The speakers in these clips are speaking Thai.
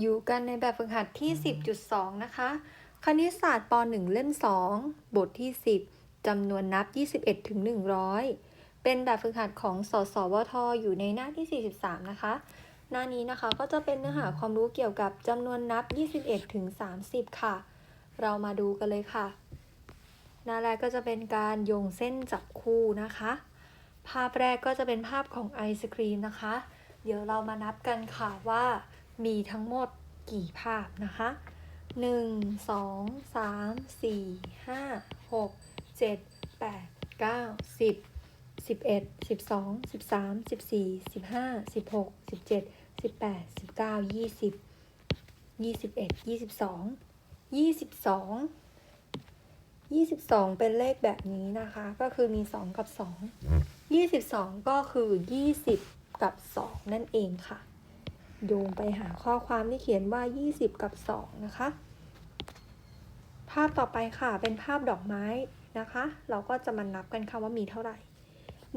อยู่กันในแบบฝึกหัดที่ 10.2 นะคะ คณิตศาสตร์ป .1 เล่ม 2 บทที่ 10 จำนวนนับ 21 ถึง 100 เป็นแบบฝึกหัดของสสวทอยู่ในหน้าที่ 43 นะคะ หน้านี้นะคะก็จะเป็นเนื้อหาความรู้เกี่ยวกับจำนวนนับ 21 ถึง 30 ค่ะ เรามาดูกันเลยค่ะ หน้าแรกก็จะเป็นการโยงเส้นจับคู่นะคะ ภาพแรกก็จะเป็นภาพของไอศครีมนะคะ เดี๋ยวเรามานับกันค่ะว่า มีทั้งหมดกี่ภาพนะคะ 1 2 3 4 5 6 7 8 9 10 11 12 13 14 15 16 17 18 19 20 21 22 22 22 เป็นเลขแบบนี้นะคะ ก็คือมี 2 กับ 2 22 ก็คือ 20 กับ 2 นั่นเองค่ะ โยงไปหาข้อความที่เขียนว่า 20 กับ 2 นะคะ ภาพต่อไปค่ะ เป็นภาพดอกไม้นะคะ เราก็จะมานับกันค่ะว่ามีเท่าไหร่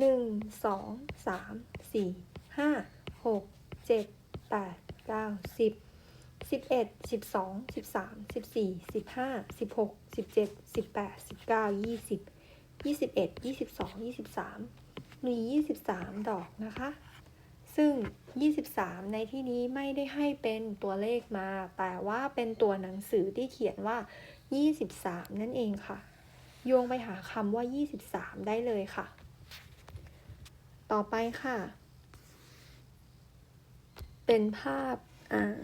1 2 3 4 5 6 7 8 9 10 11 12 13 14 15 16 17 18 19 20 21 22 23 มี 23 ดอกนะคะ ซึ่ง 23 ในที่นี้ไม่ได้ให้เป็นตัวเลขมา แต่ว่าเป็นตัวหนังสือที่เขียนว่า 23 นั่นเองค่ะ โยงไปหาคำว่า 23 ได้เลยค่ะ ต่อไปค่ะ เป็นภาพ อ่า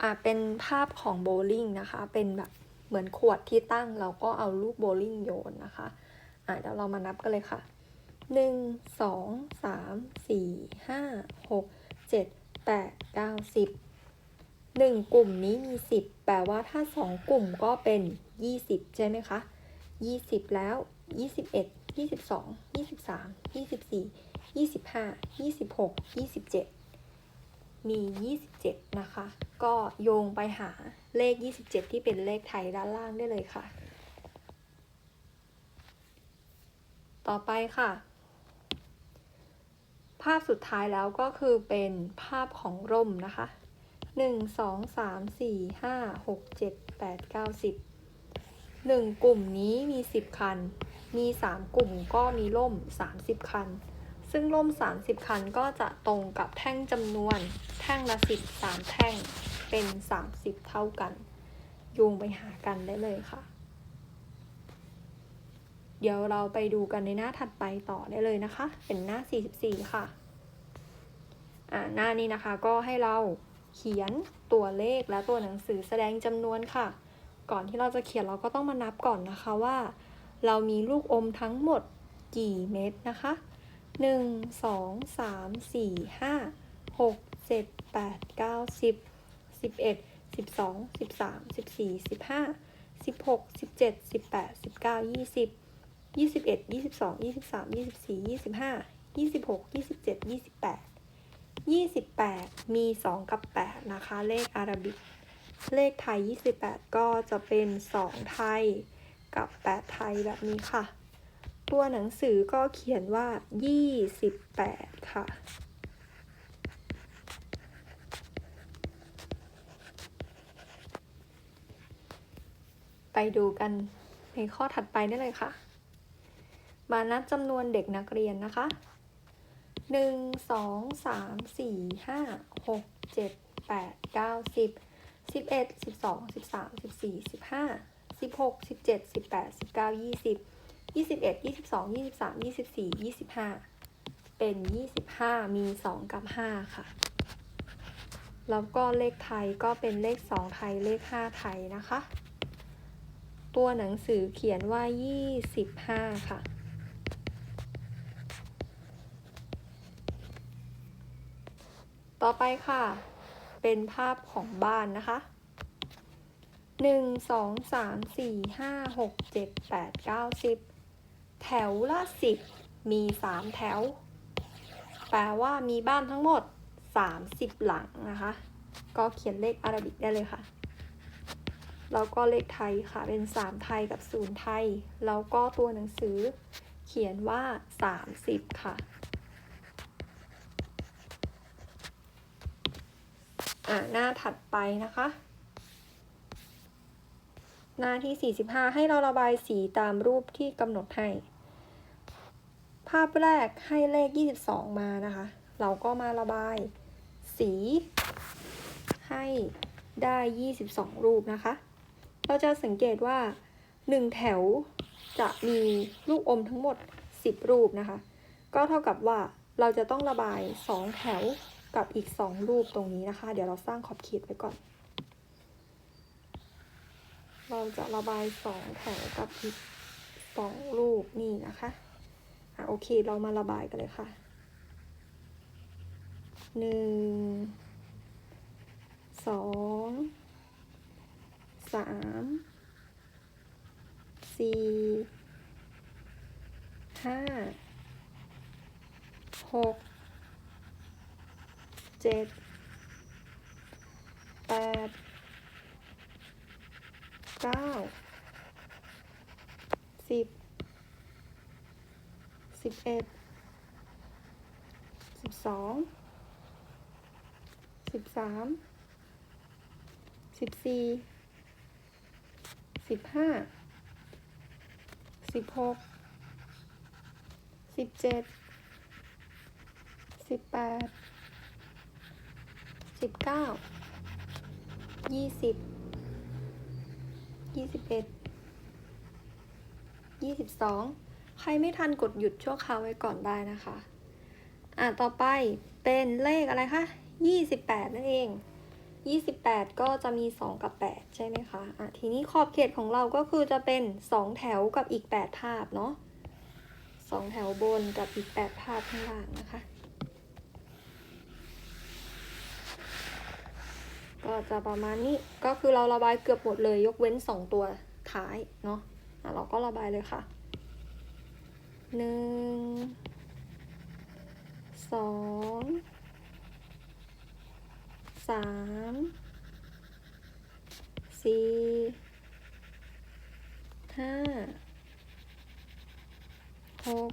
อ่าเป็นภาพของโบลิ่งนะคะ เป็นแบบเหมือนขวดที่ตั้ง เราก็เอาลูกโบลิ่งโยนนะคะ อ่าเดี๋ยวเรามานับกันเลยค่ะ หนึ่งสองสามสี่ห้าหกเจ็ดแปดเก้าสิบหนึ่งกลุ่มนี้มีสิบแปลว่าถ้าสองกลุ่มก็เป็นยี่สิบใช่ไหมคะยี่สิบแล้วยี่สิบเอ็ดยี่สิบสองยี่สิบสามยี่สิบสี่ยี่สิบห้ายี่สิบหกยี่สิบเจ็ดมียี่สิบเจ็ดนะคะ ก็โยงไปหาเลขยี่สิบเจ็ดที่เป็นเลขไทยด้านล่างได้เลยค่ะ ต่อไปค่ะ ภาพสุดท้ายแล้วก็คือเป็นภาพของร่มนะคะหนึ่งสองสามสี่ห้าหกเจ็ดแปดเก้าสิบหนึ่งกลุ่มนี้มีสิบคัน มีสามกลุ่มก็มีร่มสามสิบคัน ซึ่งร่มสามสิบคันก็จะตรงกับแท่งจำนวน แท่งละสิบสามแท่งเป็นสามสิบเท่ากันโยงไปหากันได้เลยค่ะ เดี๋ยวเราไปดูกันในหน้าถัดไปต่อได้เลยนะคะ เป็นหน้า 44 ค่ะ อ่าหน้านี้นะคะก็ให้เราเขียนตัวเลขและตัวหนังสือแสดงจำนวนค่ะ ก่อนที่เราจะเขียนเราก็ต้องมานับก่อนนะคะว่า เรามีลูกอมทั้งหมดกี่เม็ดนะคะ 1 2 3 4 5 6 7 8 9 10 11 12 13 14 15 16 17 18 19 20 ยี่สิบเอ็ดยี่สิบสองยี่สิบสามยี่สิบสี่ยี่สิบห้ายี่สิบหกยี่สิบเจ็ดยี่สิบแปดยี่สิบแปดมีสองกับแปดนะคะ เลขอาราบิก เลขไทยยี่สิบแปดก็จะเป็นสองไทยกับแปดไทยแบบนี้ค่ะ ตัวหนังสือก็เขียนว่ายี่สิบแปดค่ะไปดูกันในข้อถัดไปได้เลยค่ะ มานับจำนวนเด็กนักเรียนนะคะหนึ่งสองสามสี่ห้าหกเจ็ดแปดเก้าสิบสิบเอ็ดสิบสองสิบสามสิบสี่สิบห้าสิบหกสิบเจ็ดสิบแปดสิบเก้ายี่สิบยี่สิบเอ็ดยี่สิบสองยี่สิบสามยี่สิบสี่ยี่สิบห้าเป็นยี่สิบห้ามีสองกับห้าค่ะ แล้วก็เลขไทยก็เป็นเลขสองไทย เลขห้าไทยนะคะ ตัวหนังสือเขียนว่ายี่สิบห้าค่ะ ต่อไปค่ะ เป็นภาพของบ้านนะคะหนึ่งสองสามสี่ห้าหกเจ็ดแปดเก้าสิบแถวละสิบมีสามแถว แปลว่ามีบ้านทั้งหมดสามสิบหลังนะคะ ก็เขียนเลขอารบิกได้เลยค่ะ แล้วก็เลขไทยค่ะ เป็นสามไทยกับศูนย์ไทย แล้วก็ตัวหนังสือเขียนว่าสามสิบค่ะ อ่าหน้าถัดไปนะคะ หน้าที่ 45 ให้เราระบายสีตามรูปที่กำหนดให้ ภาพแรกให้เลข 22 มานะคะ เราก็มาระบายสีให้ได้ 22 รูปนะคะ เราจะสังเกตว่า 1 แถวจะมีลูกอมทั้งหมด 10 รูปนะคะ ก็เท่ากับว่าเราจะต้องระบาย 2 แถว กับอีก2รูปตรงนี้นะคะ เดี๋ยวเราสร้างขอบเขตไว้ก่อน เราจะระบาย2แถวกับอีก2รูปนี่นะคะอะโอเคเรามาระบายกันเลยค่ะหนึ่งสองสามสี่ห้าหก เจ็ดแปดเก้าสิบสิบเอ็ดสิบสองสิบสามสิบสี่สิบห้าสิบหกสิบเจ็ดสิบแปด สิบเก้ายี่สิบยี่สิบเอ็ดยี่สิบสองใครไม่ทันกดหยุดชั่วคราวไว้ก่อนได้นะคะ อะต่อไปเป็นเลขอะไรคะยี่สิบแปดนั่นเองยี่สิบแปดก็จะมีสองกับแปดใช่ไหมคะ อะทีนี้ขอบเขตของเราก็คือจะเป็นสองแถวกับอีกแปดภาพเนาะสองแถวบนกับอีกแปดภาพข้างล่างนะคะ ก็จะประมาณนี้ก็คือเราระบายเกือบหมดเลยยกเว้นสองตัวท้ายเนาะะเราก็ระบายเลยค่ะหนึ่งสองสามสี่ห้าหก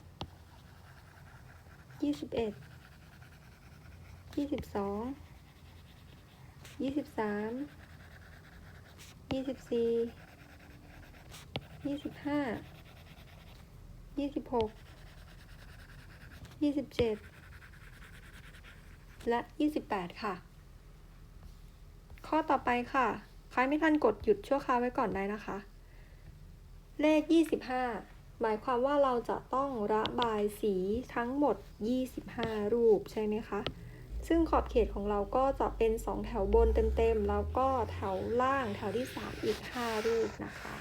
ยี่สิบเอ็ดยี่สิบสองยี่สิบสามยี่สิบสี่ยี่สิบห้ายี่สิบหกยี่สิบเจ็ดและยี่สิบแปดค่ะ ข้อต่อไปค่ะ ใครไม่ทันกดหยุดชั่วคราวไว้ก่อนได้นะคะ เลขยี่สิบห้า หมายความว่าเราจะต้องระบายสีทั้งหมด 25 รูปใช่ไหมคะ ซึ่งขอบเขตของเราก็จะเป็น 2 แถวบนเต็มๆ แล้วก็แถวล่างแถวที่ 3 อีก 5 รูปนะคะ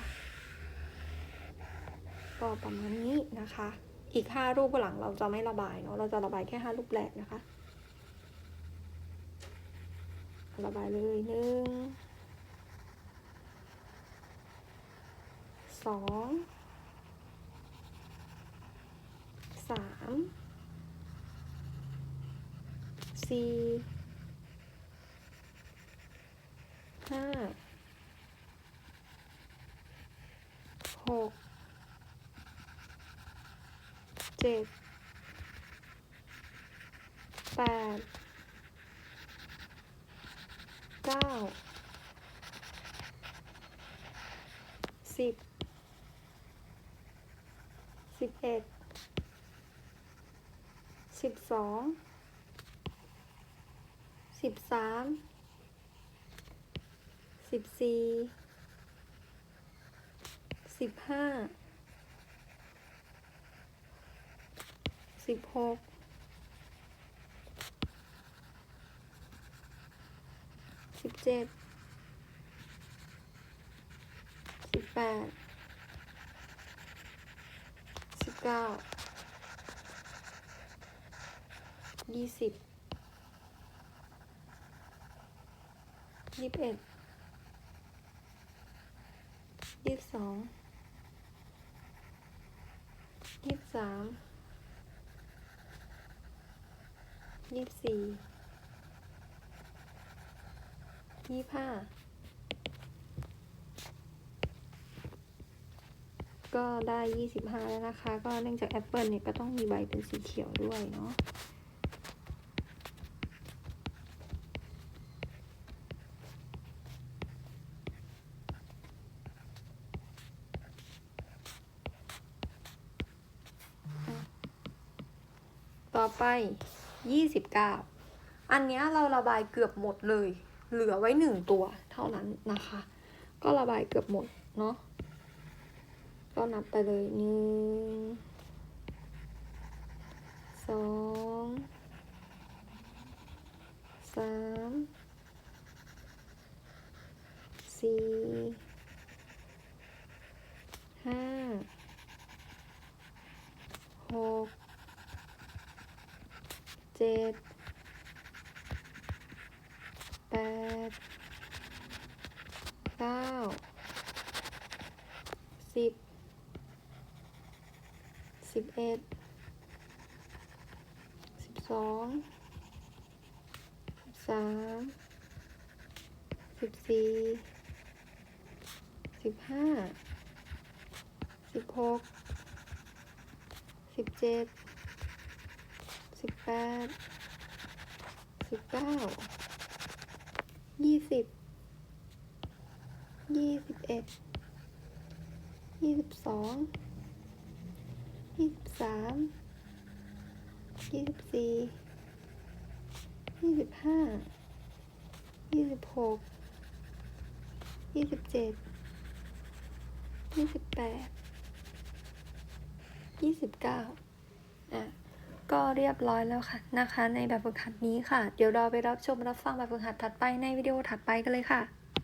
ก็ประมาณนี้นะคะ อีก 5 รูปหลังเราจะไม่ระบายเนาะ เราจะระบายแค่ 5 รูปแรกนะคะ ระบายเลยหนึ่งสอง สาม สี่ห้าหกเจ็ดแปดเก้าสิบสิบเอ็ดสิบสอง สามสิบสี่สิบห้าสิบหกสิบเจ็ดสิบแปดสิบเก้ายี่สิบ ยี่สิบเอ็ดยี่สิบสองยี่สิบสามยี่สิบสี่ยี่สิบห้าก็ได้ยี่สิบห้าแล้วนะคะ ก็เนื่องจากแอปเปิลเนี่ยก็ต้องมีใบเป็นสีเขียวด้วยเนาะ ไปยี่สิบเก้าอันนี้เราระบายเกือบหมดเลย เหลือไว้หนึ่งตัวเท่านั้นนะคะ ก็ระบายเกือบหมดเนาะ ก็นับไปเลยหนึ่งสองสามสี่ห้าหก เจ็ดแปดเก้าสิบสิบเอ็ดสิบสองสิบสามสิบสี่สิบห้าสิบหกสิบเจ็ด แปดสิบเก้ายี่สิบยี่สิบเอ็ดยี่สิบสองยี่สิบสามยี่สิบสี่ยี่สิบห้ายี่สิบหกยี่สิบเจ็ดยี่สิบแปดยี่สิบเก้าอะ ก็เรียบร้อยแล้วค่ะนะคะ ในแบบฝึกหัดนี้ค่ะ เดี๋ยวเราไปรับชมรับฟังแบบฝึกหัดถัดไปในวิดีโอถัดไปกันเลยค่ะ